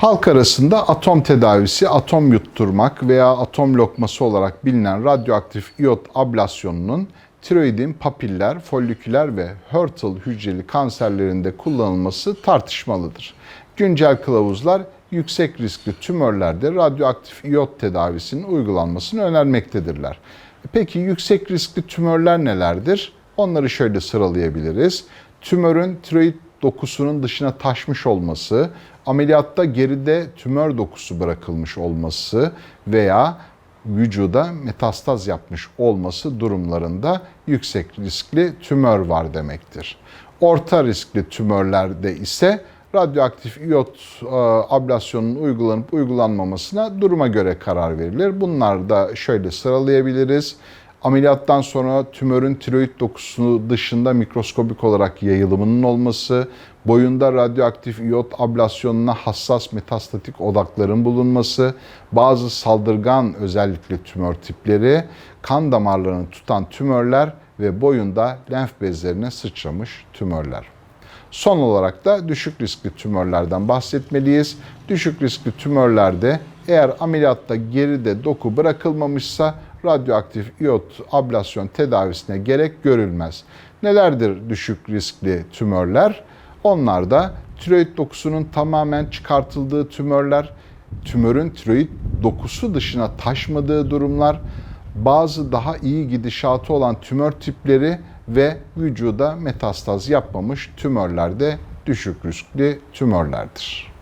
Halk arasında atom tedavisi, atom yutturmak veya atom lokması olarak bilinen radyoaktif iyot ablasyonunun tiroidin papiller, foliküler ve Hürtel hücreli kanserlerinde kullanılması tartışmalıdır. Güncel kılavuzlar yüksek riskli tümörlerde radyoaktif iyot tedavisinin uygulanmasını önermektedirler. Peki yüksek riskli tümörler nelerdir? Onları şöyle sıralayabiliriz. Tümörün tiroid dokusunun dışına taşmış olması, ameliyatta geride tümör dokusu bırakılmış olması veya vücuda metastaz yapmış olması durumlarında yüksek riskli tümör var demektir. Orta riskli tümörlerde ise radyoaktif iyot e, ablasyonunun uygulanıp uygulanmamasına duruma göre karar verilir. Bunlar da şöyle sıralayabiliriz. Ameliyattan sonra tümörün tiroid dokusu dışında mikroskobik olarak yayılımının olması, boyunda radyoaktif iyot ablasyonuna hassas metastatik odakların bulunması, bazı saldırgan özellikli tümör tipleri, kan damarlarını tutan tümörler ve boyunda lenf bezlerine sıçramış tümörler. Son olarak da düşük riskli tümörlerden bahsetmeliyiz. Düşük riskli tümörlerde eğer ameliyatta geride doku bırakılmamışsa radyoaktif iyot ablasyon tedavisine gerek görülmez. Nelerdir düşük riskli tümörler? Onlar da tiroid dokusunun tamamen çıkartıldığı tümörler, tümörün tiroid dokusu dışına taşmadığı durumlar, bazı daha iyi gidişatı olan tümör tipleri ve vücuda metastaz yapmamış tümörler de düşük riskli tümörlerdir.